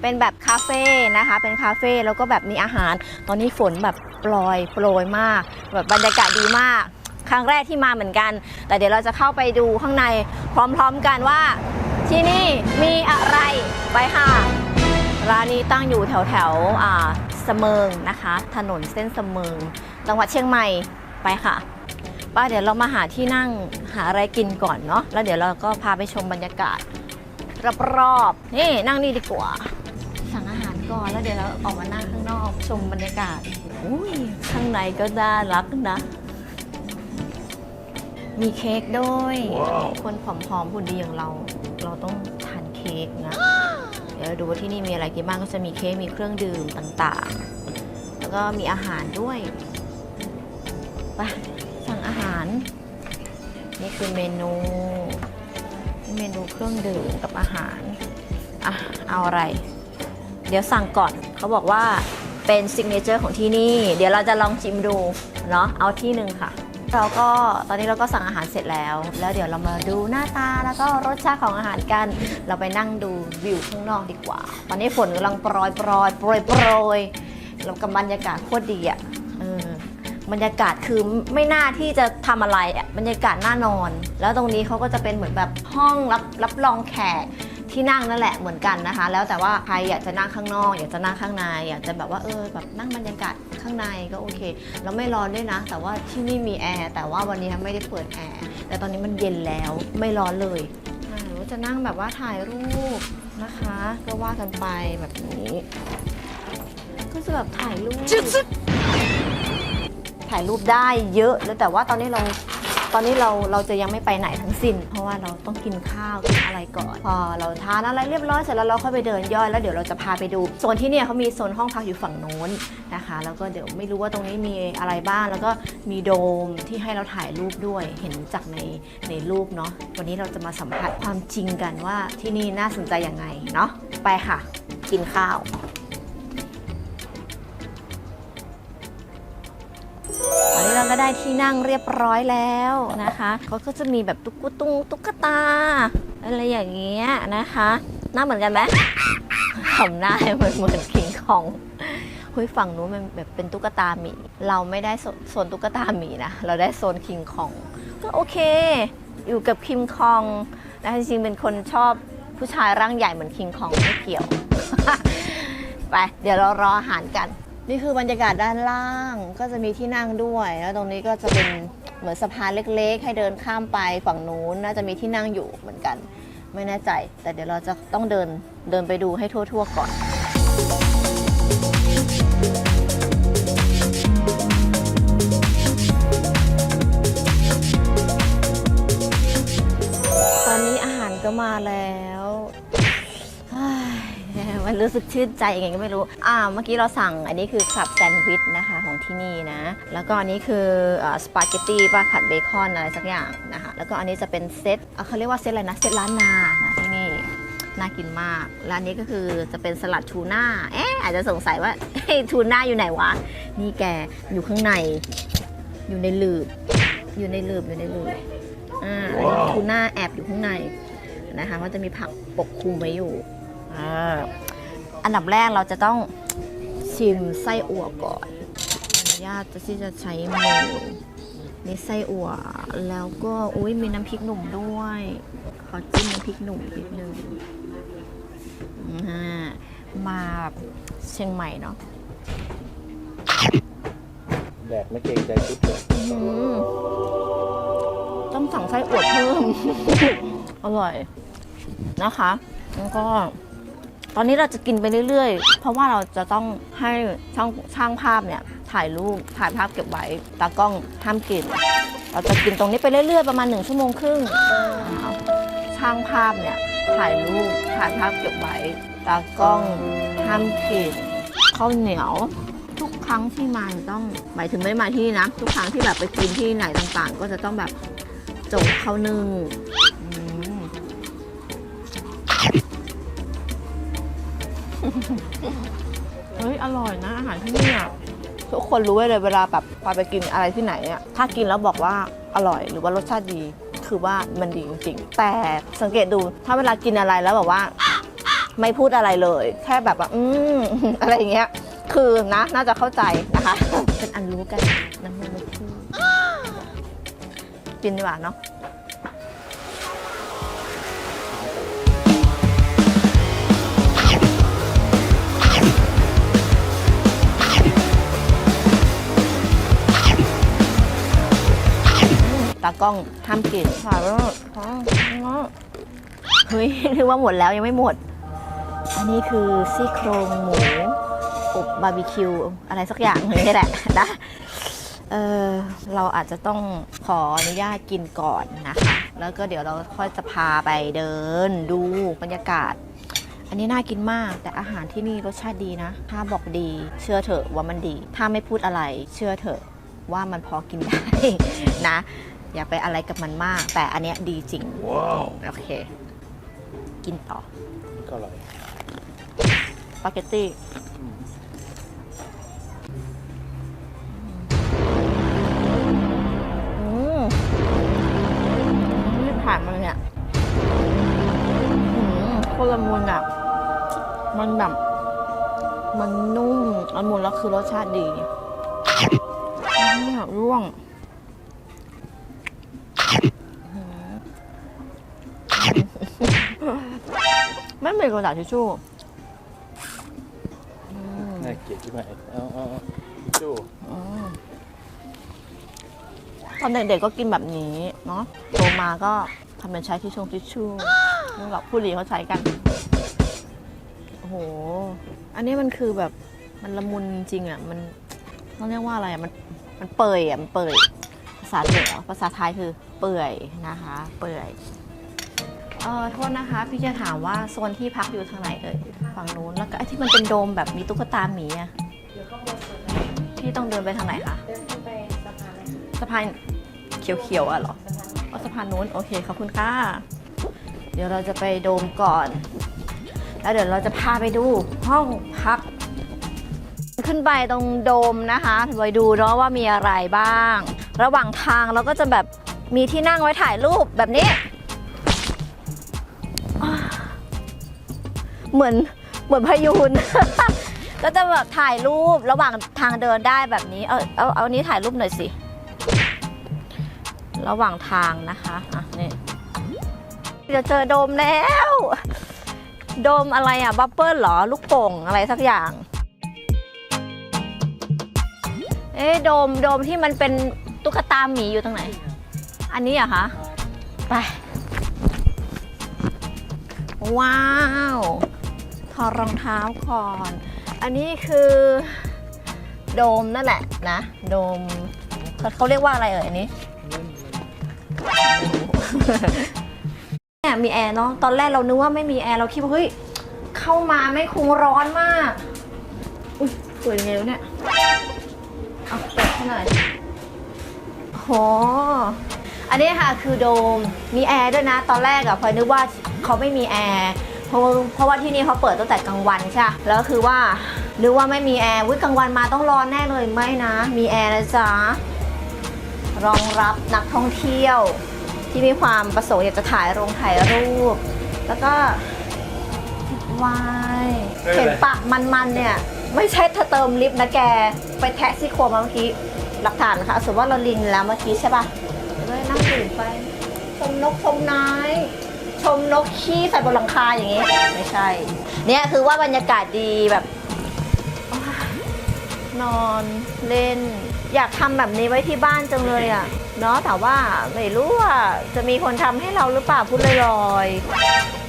เป็นแบบคาเฟ่นะคะ เป็นคาเฟ่แล้วก็แบบมีอาหาร ตอนนี้ฝนแบบปลอยโปรยมาก แบบบรรยากาศดีมาก ครั้งแรกที่มาเหมือนกัน แต่เดี๋ยวเราจะเข้าไปดูข้างในพร้อมๆกันว่า ที่นี่มีอะไรไปค่ะร้านนี้ตั้งอยู่แถวแถวอ่าเสมิงนะคะ ถนนเส้นเสมิงจังหวัดเชียงใหม่ไปค่ะป้าเดี๋ยวเรามาหาที่นั่งหาอะไรกินก่อนเนาะแล้วเดี๋ยวเราก็พาไปชมบรรยากาศ รอบๆนี่นั่งนี่ดีกว่า สั่งอาหารก่อนแล้วเดี๋ยวเราออกมานั่งข้างนอกชมบรรยากาศอุ้ยข้างในก็น่ารักนะ มีเค้กด้วย คนผอมๆหุ่นดีอย่างเรา เราต้องทานเค้กนะ เดี๋ยวดูว่าที่นี่มีอะไรกินบ้างก็จะมีเค้กมีเครื่องดื่มต่างๆ แล้วก็มีอาหารด้วยไปสั่งอาหาร นี่คือเมนูนี่ เมนูเครื่องดื่มกับอาหาร อะ เอาอะไร เดี๋ยวสั่งก่อน เขาบอกว่าเป็นซิกเนเจอร์ของที่นี่ เดี๋ยวเราจะลองชิมดู เนาะ เอาที่หนึ่งค่ะ เราก็ตอนนี้เราก็สั่งอาหารเสร็จแล้ว แล้วเดี๋ยวเรามาดูหน้าตาแล้วก็รสชาติของอาหารกัน เราไปนั่งดูวิวข้างนอกดีกว่า ตอนนี้ฝนกำลังโปรยโปรยโปรยโปรยแล้วกับบรรยากาศโคตรดีอะ บรรยากาศคือไม่น่าที่จะทำอะไรอะบรรยากาศน่านอน แล้วตรงนี้เขาก็จะเป็นเหมือนแบบห้องรับรับรองแขกที่นั่งนั่นแหละเหมือนกันนะคะ แล้วแต่ว่าใครอยากจะนั่งข้างนอก อยากจะนั่งข้างในอยากจะแบบว่าเออแบบนั่งบรรยากาศข้างในก็โอเคแล้วไม่ร้อนด้วยนะ แต่ว่าที่นี่มีแอร์แต่ว่าวันนี้ไม่ได้เปิดแอร์แต่ตอนนี้มันเย็นแล้วไม่ร้อนเลยอ่าหรือว่าจะนั่งแบบว่าถ่ายรูปนะคะ ก็ว่ากันไปแบบนี้ ก็จะแบบถ่ายรูป ถ่ายรูปได้เยอะแล้วแต่ว่าตอนนี้เราตอนนี้เราเราจะยังไม่ไปไหนทั้งสิ้น เพราะว่าเราต้องกินข้าวกินอะไรก่อน พอเราทานอะไรเรียบร้อยเสร็จแล้วเราค่อยไปเดินย่อยแล้วเดี๋ยวเราจะพาไปดูโซนที่เนี่ยเขามีโซนห้องพักอยู่ฝั่งโน้นนะคะ แล้วก็เดี๋ยวไม่รู้ว่าตรงนี้มีอะไรบ้างแล้วก็มีโดมที่ให้เราถ่ายรูปด้วยเห็นจากในในรูปเนาะวันนี้เราจะมาสัมผัสความจริงกันว่าที่นี่น่าสนใจยังไงเนาะไปค่ะ กินข้าว อนนี้เราก็ได้ที่นั่งเรียบร้อยแล้วนะคะเขาก็จะมีแบบตุ๊กตุงตุ๊กตา อะไรอย่างเงี้ยนะคะหน้าเหมือนกันไหมทำหน้าเหมือนเหมือนคิงคองเฮ้ยฝั่งนู้นมันแบบเป็นตุ๊กตาหมี เราไม่ได้โซโซนตุ๊กตาหมีนะ เราได้โซนคิงคอง ก็โอเค อยู่กับคิงคองนะจริงๆเป็นคนชอบผู้ชายร่างใหญ่เหมือนคิงคองไม่เกี่ยว ไป เดี๋ยวเรารออาหารกัน นี่คือบรรยากาศด้านล่างก็จะมีที่นั่งด้วย แล้วตรงนี้ก็จะเป็นเหมือนสะพานเล็กๆ ให้เดินข้ามไปฝั่งนู้นน่าจะมีที่นั่งอยู่เหมือนกัน ไม่แน่ใจ แต่เดี๋ยวเราจะต้องเดินเดินไปดูให้ทั่วๆก่อนตอนนี้อาหารก็มาแล้ว มันรู้สึกชื่นใจยังไงก็ไม่รู้ อ่า เมื่อกี้เราสั่งอันนี้คือคลับแซนด์วิชนะคะของที่นี่นะ แล้วก็อันนี้คือสปาเกตตี้ป่ะผัดเบคอนอะไรสักอย่างนะคะ แล้วก็อันนี้จะเป็นเซตเขาเรียกว่าเซตอะไรนะ เซตล้านนานะที่นี่น่ากินมาก และอันนี้ก็คือจะเป็นสลัดทูน่า เอ๊ะอาจจะสงสัยว่าทูน่าอยู่ไหนวะ นี่แกอยู่ข้างใน อยู่ในหลืบ อยู่ในหลืบอยู่ในหลืบอ่าทูน่าแอบอยู่ข้างในนะคะมันจะมีผักปกคลุมไว้อยู่อ่า อันดับแรกเราจะต้องชิมไส้อั่วก่อนอนุญาตจะที่จะใช้มือนี่ไส้อั่วแล้วก็อุ้ยมีน้ำพริกหนุ่มด้วย ขอจิ้มน้ำพริกหนุ่มนิดนึงอ่ามาเชียงใหม่เนาะแดดไม่เกรงใจชุดเลยอืมต้องสั่งไส้อั่วเพิ่ม อร่อยนะคะ แล้วก็ ตอนนี้เราจะกินไปเรื่อยๆ เพราะว่าเราจะต้องให้ช่างช่างภาพเนี่ยถ่ายรูปถ่ายภาพเก็บไว้ตากล้องห้ามกิน เราจะกินตรงนี้ไปเรื่อยๆ ประมาณหนึ่งชั่วโมงครึ่งช่างภาพเนี่ยถ่ายรูปถ่ายภาพเก็บไว้ตากล้องห้ามกินข้าวเหนียวทุกครั้งที่มาต้องหมายถึงไม่มาที่นะ ทุกครั้งที่แบบไปกินที่ไหนต่างๆ ก็จะต้องแบบจกข้าวนึ่ง เฮ้ย อร่อยนะอาหารที่นี่อะทุกคนรู้ไว้เลยเวลาแบบพาไปกินอะไรที่ไหนอะถ้ากินแล้วบอกว่าอร่อยหรือว่ารสชาติดี คือว่ามันดีจริงๆ แต่สังเกตดูถ้าเวลากินอะไรแล้วแบบว่า ไม่พูดอะไรเลย แค่แบบว่า อืมอะไรอย่างเงี้ย คือนะน่าจะเข้าใจนะคะ เป็นอันรู้กันน้ำมันไม่พูดกินดีกว่าเนาะากล้องห้ามกินค่ะแล้วเฮ้ยนึกว่าหมดแล้วยังไม่หมด อันนี้คือซี่โครงหมูอบบาร์บีคิวอะไรสักอย่างหนึงนี่แหละนะเออเราอาจจะต้องขออนุญาตกินก่อนนะคะ แล้วก็เดี๋ยวเราค่อยจะพาไปเดินดูบรรยากาศ อันนี้น่ากินมาก แต่อาหารที่นี่รสชาติดีนะ ถ้าบอกดี เชื่อเถอะว่ามันดี ถ้าไม่พูดอะไร เชื่อเถอะว่ามันพอกินได้นะ อย่าไปอะไรกับมันมาก แต่อันเนี้ยดีจริง ว้าวโอเค กินต่อก็อร่อยสปาเกตตี้อืมอืมนี่ผ่านมาเนี่ยอืมโคตรละมุนอะ มันแบบ มันนุ่มละมุนแล้วคือรสชาติดีนี่ร่วง ไม่มีกระดาษทิชชู่อืมน่าเกลียดที่ไหนเอาเอาเอาจูอืมตอนเด็กๆก็กินแบบนี้เนาะโตมาก็ทำเป็นใช้ที่ชงทิชชู่นี่แบบผู้ดีเขาใช้กัน โอ้โห อันนี้มันคือแบบมันละมุนจริงๆอะ มันต้องเรียกว่าอะไรอะ มันมันเปื่อยอะ มันเปื่อย ภาษาเหนือภาษาไทยคือเปื่อยนะคะ เปื่อย เออโทษนะคะ พี่จะถามว่าโซนที่พักอยู่ทางไหนเอ่ยฝั่งนู้นแล้วก็ไอ้ที่มันเป็นโดมแบบมีตุ๊กตาหมีอะพี่ต้องเดินไปทางไหนคะเดินไปสะพานสะพานเขียวๆอะเหรออ๋อสะพานนู้นโอเคขอบคุณค่ะเดี๋ยวเราจะไปโดมก่อน แล้วเดี๋ยวเราจะพาไปดูห้องพัก ขึ้นไปตรงโดมนะคะไปดูเนาะว่ามีอะไรบ้าง ระหว่างทางเราก็จะแบบมีที่นั่งไว้ถ่ายรูปแบบนี้ เหมือนเหมือนพายุนก็จะแบบถ่ายรูประหว่างทางเดินได้แบบนี้ เอาเอาเอานี้ถ่ายรูปหน่อยสิ ระหว่างทางนะคะอะนี่เดี๋ยวเจอโดมแล้ว โดมอะไรอะบับเบิ้ลหรอ ลูกโป่งอะไรสักอย่าง เอ๊โดมโดมที่มันเป็นตุ๊กตาหมีอยู่ตรงไหน อันนี้เหรอะคะ ไป ว้าว อรองเท้าก่อน อันนี้คือโดมนั่นแหละนะ โดมเขาเขาเรียกว่าอะไรเอ่ยอันนี้ เนี่ยมีแอร์เนาะตอนแรกเรานึกว่าไม่มีแอร์เราคิดว่าเฮ้ยเข้ามาไม่คงร้อนมากอุ้ยเปิดยังไงวะเนี่ยเอาเปิดให้หน่อยโหอันนี้ค่ะคือโดมมีแอร์ด้วยนะ ตอนแรกอะพลอยนึกว่าเขาไม่มีแอร์ เพราะเพราะว่าที่นี่เขาเปิดตั้งแต่กลางวันใช่ปะแล้วคือว่านึกว่าไม่มีแอร์วิกลางวันมาต้องร้อนแน่เลยไม่นะ มีแอร์นะจ๊ะรองรับนักท่องเที่ยว ที่มีความประสงค์อยากจะถ่ายลงถ่ายรูป แล้วก็วายเห็นปากมันๆเนี่ย ไม่ใช่เธอเติมลิฟต์นะแก ไปแทะซี่โครงมาเมื่อกี้หลักฐานนะคะสมมติว่าเราลินแล้วเมื่อกี้ใช่ปะเลยนั่งดื่มไปชมนกชมนาย ชมนกขี้ใส่บนหลังคาอย่างงี้ ไม่ใช่ เนี่ยคือว่าบรรยากาศดีแบบ นอนเล่น อยากทำแบบนี้ไว้ที่บ้านจังเลยอะ่ะ เนาะแต่ว่าไม่รู้ว่าจะมีคนทำให้เราหรือเปล่าพูดลอย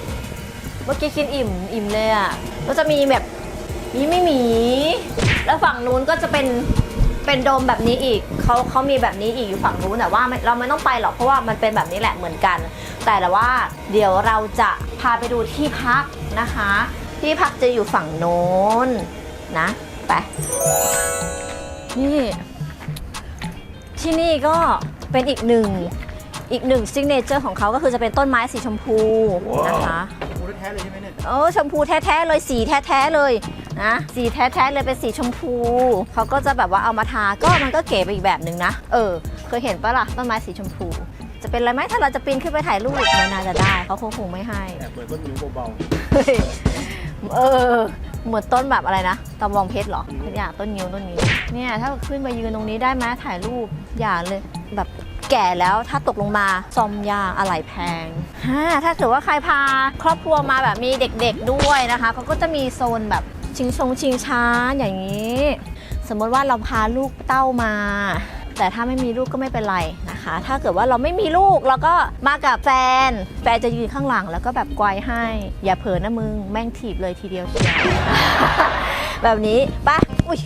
ๆเมื่อกี้กินอิ่มอิ่มเลยอะ่ะก็จะมีแบบมีไม่หมี แล้วฝั่งนู้นก็จะเป็น เป็นโดมแบบนี้อีกเขาเขามีแบบนี้อีกอยู่ฝั่งนู้นแต่ว่าเราไม่ต้องไปหรอกเพราะว่ามันเป็นแบบนี้แหละเหมือนกัน แต่ละว่าเดี๋ยวเราจะพาไปดูที่พักนะคะ ที่พักจะอยู่ฝั่งโน้นนะไปนี่ที่นี่ก็เป็นอีกหนึ่ง อีกหนึ่งซิกเนเจอร์ของเขาก็คือจะเป็นต้นไม้สีชมพูนะคะพูดแท้เลยใช่ไหมเนี่ยเออชมพูแท้ๆเลยสีแท้ๆเลยนะสีแท้ๆเลยเป็นสีชมพูเขาก็จะแบบว่าเอามาทาก็มันก็เก๋ไปอีกแบบหนึ่งนะ เออ เคยเห็นปะล่ะต้นไม้สีชมพู จะเป็นอะไรไหมถ้าเราจะปีนขึ้นไปถ่ายรูปไม่น่าจะได้เขาคงคงไม่ให้แอบเปิดต้นนิ้วเบาเฮ้ยเออเหมือนต้นแบบอะไรนะตะบองเพชรเหรอทุกอย่างต้นนิ้วต้นนิ้วเนี่ยถ้าขึ้นมายืนตรงนี้ได้ไหมถ่ายรูปอย่าเลย แก่แล้วถ้าตกลงมาซอมยางอะไหล่แพงถ้าเกิดว่าใครพาครอบครัวมาแบบมีเด็กๆด้วยนะคะเขาก็จะมีโซนแบบชิงชงชิงช้าอย่างนี้ สมมติว่าเราพาลูกเต้ามา แต่ถ้าไม่มีลูกก็ไม่เป็นไรนะคะ ถ้าเกิดว่าเราไม่มีลูกเราก็มากับแฟน แฟนจะยืนข้างหลังแล้วก็แบบกวายให้ อย่าเผลอนะมึงแม่งถีบเลยทีเดียวเชียวแบบนี้ไปะอุ้ย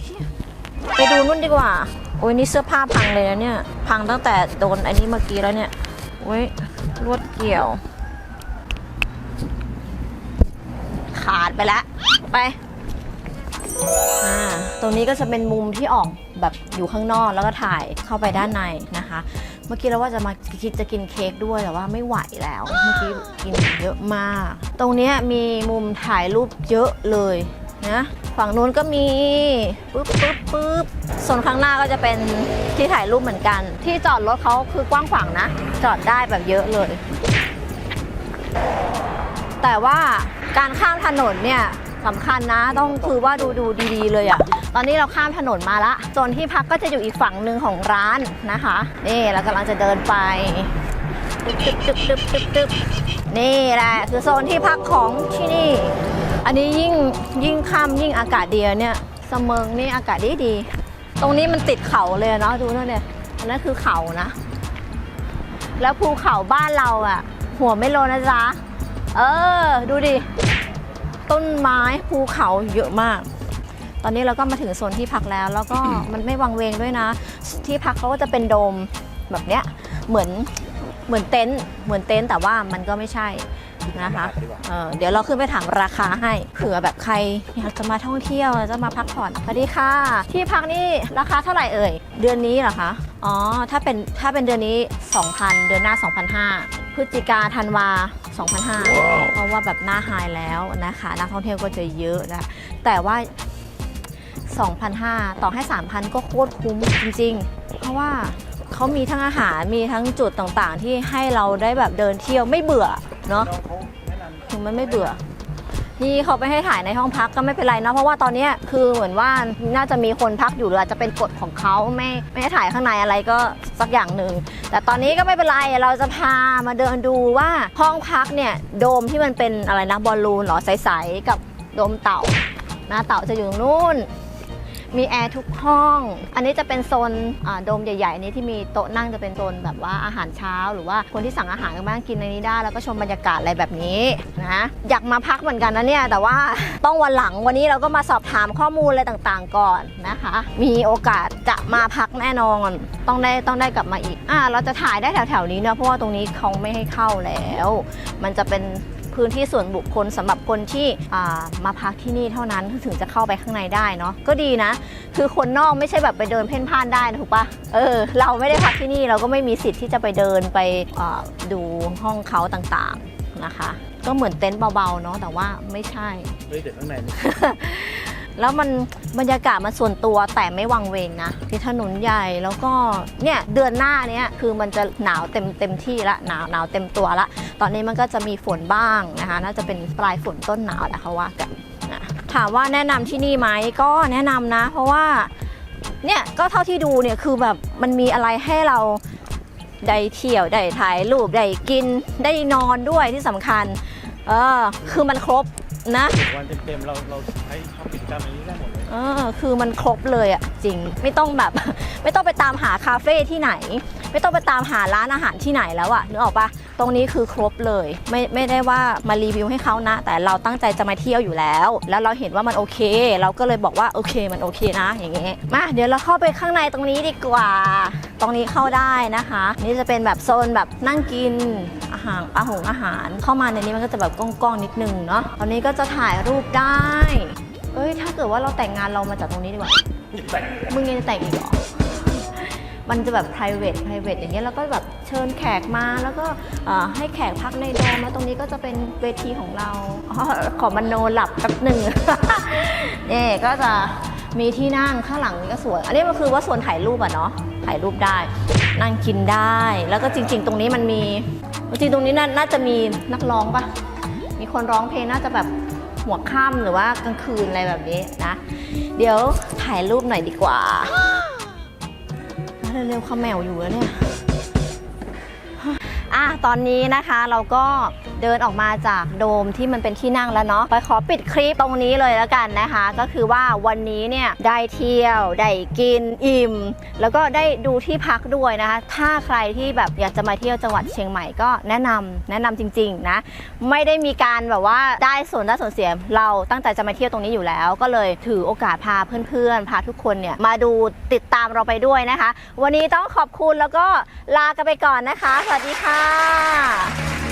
ไปดูนู่นดีกว่า โอ้ยนี่เสื้อผ้าพังเลยนะเนี่ย พังตั้งแต่โดนอันนี้เมื่อกี้แล้วเนี่ยโอ้ยลวดเกี่ยว ขาดไปแล้วไปตรงนี้ก็จะเป็นมุมที่ออกแบบอยู่ข้างนอกแล้วก็ถ่ายเข้าไปด้านในนะคะ เมื่อกี้เราว่าจะมาคิดจะกินเค้กด้วยแต่ว่าไม่ไหวแล้ว เมื่อกี้กินเยอะมาก ตรงนี้มีมุมถ่ายรูปเยอะเลย นะฝั่งนู้นก็มีปึ๊บปึ๊บปึ๊บส่วนข้างหน้าก็จะเป็นที่ถ่ายรูปเหมือนกัน ที่จอดรถเขาคือกว้างขวางนะ จอดได้แบบเยอะเลย แต่ว่าการข้ามถนนเนี่ยสำคัญนะต้องคือว่าดูดูดีๆเลยอะ่ะ ตอนนี้เราข้ามถนนมาละโซนที่พักก็จะอยู่อีกฝั่งหนึ่งของร้านนะคะนี่เรากำลังจะเดินไปตึ๊บตึ๊บตึ๊บตึ๊บตึ๊บนี่แหละคือโซนที่พักของที่นี่ อันนี้ยิ่งยิ่งค่ำยิ่งอากาศดีอะเนี่ยเสมิงนี่อากาศดีดีๆตรงนี้มันติดเขาเลยอะเนาะดูนั่นเนี่ยอันนั้นคือเขานะ แล้วภูเขาบ้านเราอะหัวไม่โลนะจ๊ะเออ ดูดิ ต้นไม้ภูเขาเยอะมาก ตอนนี้เราก็มาถึงโซนที่พักแล้ว แล้วก็มันไม่วังเวงด้วยนะ ที่พักเขาก็จะเป็นโดมแบบเนี้ยเหมือนเหมือนเต็นท์เหมือนเต็นท์แต่ว่ามันก็ไม่ใช่ นะคะเออเดี๋ยวเราขึ้นไปถามราคาให้เผื่อแบบใครอยากจะมาท่องเที่ยวจะมาพักผ่อนสวัสดีค่ะ ที่พักนี่ราคาเท่าไหร่เอ่ยเดือนนี้เหรอคะอ๋อถ้าเป็นถ้าเป็นเดือนนี้ 2,000 เดือนหน้า 2,500พฤศจิกาธันวา2,500เพราะว่าแบบหน้าไฮแล้วนะคะ นักท่องเที่ยวก็จะเยอะนะแต่ว่า2,500 ต่อให้ 3,000 ก็โคตรคุ้มจริง ๆ เพราะว่าเขามีทั้งอาหารมีทั้งจุดต่างๆ ที่ให้เราได้แบบเดินเที่ยวไม่เบื่อ เนาะน้องเขาแนะนำคือมันไม่เบื่อ นี่เขาไปให้ถ่ายในห้องพักก็ไม่เป็นไรเนอะเพราะว่าตอนนี้คือเหมือนว่าน่าจะมีคนพักอยู่หรืออาจจะเป็นกฎของเขาไม่ไม่ให้ถ่ายข้างในอะไรก็สักอย่างหนึ่งแต่ตอนนี้ก็ไม่เป็นไรเราจะพามาเดินดูว่าห้องพักเนี่ยโดมที่มันเป็นอะไรนะบอลลูนหรอใสๆกับโดมเต่าหน้าเต่าจะอยู่ตรงนู้น มีแอร์ทุกห้อง อันนี้จะเป็นโซนโดมใหญ่ๆนนี้ที่มีโต๊ะนั่งจะเป็นโซนแบบว่าอาหารเช้า หรือว่าคนที่สั่งอาหารกันบ้างกินในนี้ได้ แล้วก็ชมบรรยากาศอะไรแบบนี้นะอยากมาพักเหมือนกันนะเนี่ยแต่ว่าต้องวันหลังวันนี้เราก็มาสอบถามข้อมูลอะไรต่างๆ ก่อนนะคะ มีโอกาสจะมาพักแน่นอน ต้องได้ต้องได้กลับมาอีกอ่าเราจะถ่ายได้แถวๆนี้เนอะเพราะว่าตรงนี้เขาไม่ให้เข้าแล้ว มันจะเป็น พื้นที่ส่วนบุคคลสำหรับคนที่อ่ามาพักที่นี่เท่านั้นถึงจะเข้าไปข้างในได้เนาะก็ดีนะ คือคนนอกไม่ใช่แบบไปเดินเพ่นพ่านได้นะถูกปะเออเราไม่ได้พักที่นี่เราก็ไม่มีสิทธิ์ที่จะไปเดินไปอ่าดูห้องเขาต่างๆนะคะ ก็เหมือนเต็นท์เบาๆเนาะแต่ว่าไม่ใช่เฮ้ยเด็กข้างในนี่ แล้วมันบรรยากาศมันส่วนตัวแต่ไม่วังเวงนะที่ถนนใหญ่แล้วก็เนี่ยเดือนหน้าเนี้ยคือมันจะหนาวเต็มเต็มที่ละหนาวหนาวเต็มตัวละ ตอนนี้มันก็จะมีฝนบ้างนะคะ น่าจะเป็นปลายฝนต้นหนาวแหละเขาว่ากันนะถามว่าแนะนำที่นี่ไหมก็แนะนำนะ เพราะว่าเนี่ยก็เท่าที่ดูเนี่ยคือแบบมันมีอะไรให้เราได้เที่ยวได้ถ่ายรูปได้กินได้นอนด้วยที่สำคัญเออคือมันครบ นะ วันเต็มๆเราเราใช้ทำกิจกรรมอย่างนี้ได้หมดเลย เออคือมันครบเลยอะจริงไม่ต้องแบบ ไม่ต้องไปตามหาคาเฟ่ที่ไหน ไม่ต้องไปตามหาร้านอาหารที่ไหนแล้วอะนึกออกปะตรงนี้คือครบเลย ไม่ไม่ได้ว่ามารีวิวให้เขานะ แต่เราตั้งใจจะมาเที่ยวอยู่แล้ว แล้วเราเห็นว่ามันโอเค เราก็เลยบอกว่าโอเคมันโอเคนะ อย่างเงี้ยมาเดี๋ยวเราเข้าไปข้างในตรงนี้ดีกว่า ตรงนี้เข้าได้นะคะ นี่จะเป็นแบบโซนแบบนั่งกินอาหารอาหงอาหาร เข้ามาในนี้มันก็จะแบบกล้องๆนิดนึงเนาะตอนนี้ก็จะถ่ายรูปได้ เอ้ยถ้าเกิดว่าเราแต่งงานเรามาจากตรงนี้ดีกว่า แต่งมึงยังจะแต่งอีกเหรอ มันจะแบบ private private อย่างเงี้ยแล้วก็แบบเชิญแขกมาแล้วก็เอ่อให้แขกพักในโดมแล้วตรงนี้ก็จะเป็นเวทีของเราอ๋อขอมันโนหลับแป๊บหนึ่งนี่ก็จะมีที่นั่งข้างหลังนี้ก็สวยอันนี้มันคือว่าส่วนถ่ายรูปอะเนาะถ่ายรูปได้ นั่งกินได้ แล้วก็จริง ๆ ตรงนี้มันมีจริงๆตรงนี้น่าน่าจะมีนักร้องปะมีคนร้องเพลงน่าจะแบบ หัวค่ำหรือว่ากลางคืนอะไรแบบนี้นะ เดี๋ยวถ่ายรูปหน่อยดีกว่าเร็วๆข้าแมวอยู่แล้วเนี่ยอะตอนนี้นะคะเราก็ เดินออกมาจากโดมที่มันเป็นที่นั่งแล้วเนาะไปขอปิดคลิปตรงนี้เลยแล้วกันนะคะ ก็คือว่าวันนี้เนี่ยได้เที่ยวได้กินอิ่ม แล้วก็ได้ดูที่พักด้วยนะคะ ถ้าใครที่แบบอยากจะมาเที่ยวจังหวัดเชียงใหม่ก็แนะนำแนะนำจริงๆนะไม่ได้มีการแบบว่าได้ส่วนได้ส่วนเสียเราตั้งใจจะมาเที่ยวตรงนี้อยู่แล้ว ก็เลยถือโอกาสพาเพื่อนๆพาทุกคนเนี่ยมาดูติดตามเราไปด้วยนะคะ วันนี้ต้องขอบคุณแล้วก็ลากันไปก่อนนะคะ สวัสดีค่ะ